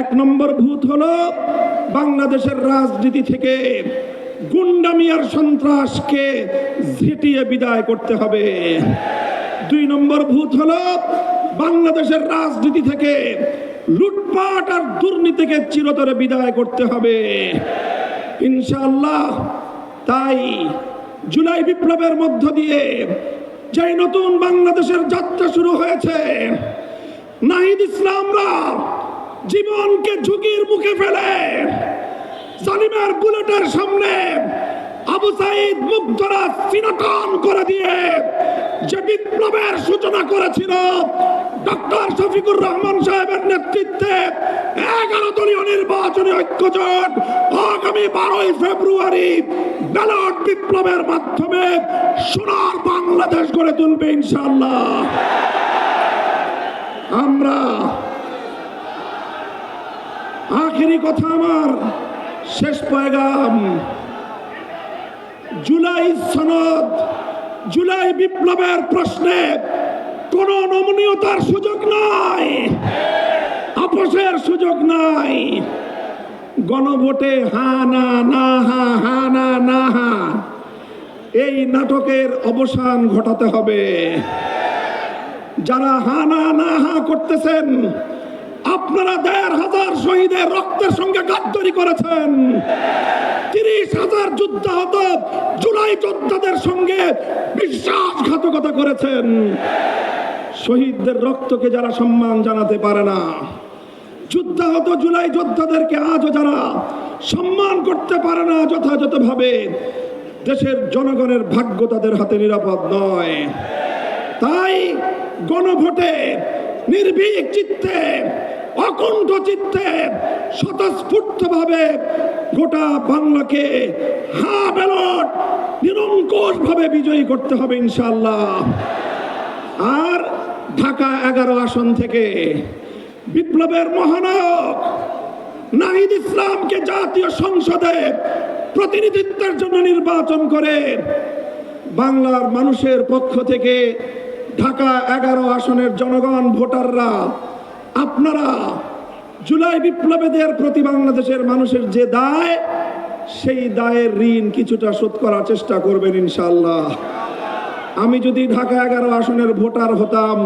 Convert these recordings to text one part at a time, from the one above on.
এক নম্বর ভূত হল বাংলাদেশের রাজনীতি থেকে গুন্ডামিয়ার সন্ত্রাসকে ঝেঁটিয়ে বিদায় করতে হবে। দুই নম্বর ভূত হল বাংলাদেশের রাজনীতি থেকে লুটপাট আর দুর্নীতিকে চিরতরে বিদায় করতে হবে। ইনশাআল্লাহ তাই জুলাই বিপ্লবের মধ্য দিয়ে যে নতুন বাংলাদেশের যাত্রা শুরু হয়েছে, নাহিদ ইসলামরা জীবনকে ঝুঁকির মুখে ফেলে। জালিমের বুলেটের সামনে আবু সাইদ মুগ্ধরা সিনাটন করে দিয়ে যে বিপ্লবের সূচনা করেছিল, ডক্টর শফিকুর রহমান সাহেবের নেতৃত্বে এগারো দলীয় নির্বাচনী ঐক্যজোট আগামী বারোই ফেব্রুয়ারি ব্যালট বিপ্লবের মাধ্যমে সোনার বাংলাদেশ গড়ে তুলবে ইনশাল্লাহ আমরা কথা আমার। শেষ পয়গাম। জুলাই সনদ, জুলাই বিপ্লবের প্রশ্নে কোন নমনীয়তার সুযোগ নাই। আপোষের সুযোগ নাই। গণভোটে হা না না হা হা না না হা। এই নাটকের অবসান ঘটাতে হবে। যারা হা না না হা করতেছেন আপনারা দেড় হাজার শহীদের রক্তের সঙ্গে গাদ্দারি করেছেন। তিরিশ হাজার যুদ্ধাহত জুলাই যোদ্ধাদের সঙ্গে বিশ্বাসঘাতকতা করেছেন। শহীদদের রক্তকে যারা সম্মান জানাতে পারে না, যুদ্ধাহত জুলাই যোদ্ধাদেরকে আজও যারা সম্মান করতে পারে না যথাযথভাবে, দেশের জনগণের ভাগ্য তাদের হাতে নিরাপদ নয়। তাই গণভোটে নির্ভীক চিত্তে, অকুণ্ঠ চিত্তে স্বতঃস্ফূর্ত ভাবে গোটা বাংলাকে হা ব্যালট নিরঙ্কুশ ভাবে বিজয়ী করতে হবে ইনশাল্লাহ আর ঢাকা এগারো আসন থেকে বিপ্লবের মহানায়ক নাহিদ ইসলামকে জাতীয় সংসদে প্রতিনিধিত্বের জন্য নির্বাচন করে বাংলার মানুষের পক্ষ থেকে ঢাকা এগারো আসনের জনগণ, ভোটাররা, আপনারা জুলাই বিপ্লবেদের প্রতি বাংলাদেশের মানুষের যে দায়, সেই দায়ের ঋণ কিছুটা শোধ করার চেষ্টা করবেন ইনশাল্লাহ আমি যদি ঢাকা এগারো আসনের ভোটার হতাম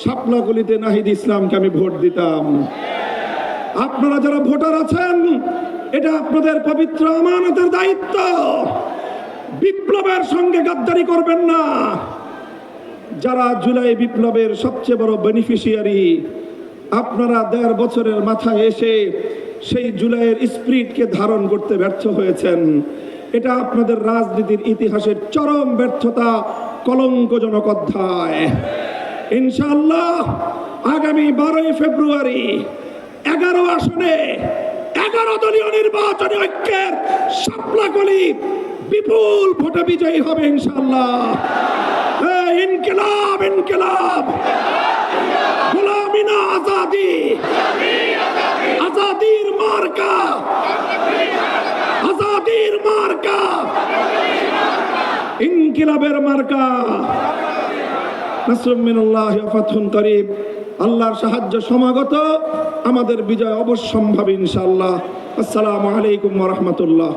শাপলাগুলিতে নাহিদ ইসলামকে আমি ভোট দিতাম। আপনারা যারা ভোটার আছেন, এটা আপনাদের পবিত্র আমানতের দায়িত্ব। বিপ্লবের সঙ্গে গাদ্দারি করবেন না। যারা জুলাই বিপ্লবের সবচেয়ে বড় বেনিফিশিয়ারি আপনারা দেড় বছরের মাথায় এসে সেই জুলাইয়ের স্পিরিটকে ধারণ করতে ব্যর্থ হয়েছেন। এটা আপনাদের রাজনীতির ইতিহাসের চরম ব্যর্থতা, কলঙ্কজনক অধ্যায়। ইনশাল্লাহ আগামী বারোই ফেব্রুয়ারি এগারো আসনে এগারো দলীয় নির্বাচনী ঐক্যের সাপলাকলি বিপুল ভোটে বিজয়ী হবে ইনশাআল্লাহ। এই ইনকিলাব ইনকিলাব। গোলামিনা আজাদি। আজাদির মার্কা। আজাদির মার্কা। ইনকিলাবের মার্কা। নাসরুম মিনাল্লাহ ওয়া ফাতহুন করিব আল্লাহর সাহায্য সমাগত। আমাদের বিজয় অবশ্যম্ভাবী ইনশাআল্লাহ। আসসালামু আলাইকুম রাহমাতুল্লাহ।